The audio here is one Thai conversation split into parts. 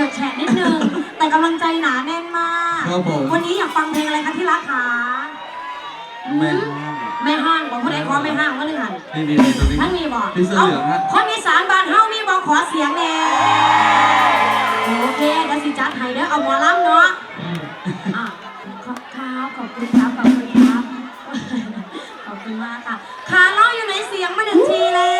ฉิดแฉะนิดนึง แต่กำลังใจหนาแน่นมาก ครับผม วันนี้อยากฟังเพลงอะไรคะที่รักคะแม่แม่ห้างบอกผู้ใดขอแม่ห้างว่าหนึ่งหันนี่นี่นี่ตรงนี้ท่านมีบอกพี่เสื้อเหลืองฮะคนอีสานบ้านเฮามีบอกขอเสียงแน่โอเคเดี๋ยวสิจัดให้เด้อเอาหมอลำเนาะอะขอบครับขอบคุณครับขอบคุณครับขอบคุณมากค่ะขาเล่าอยู่ในเสียงมาหนึ่งทีแล้ว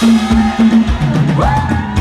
อ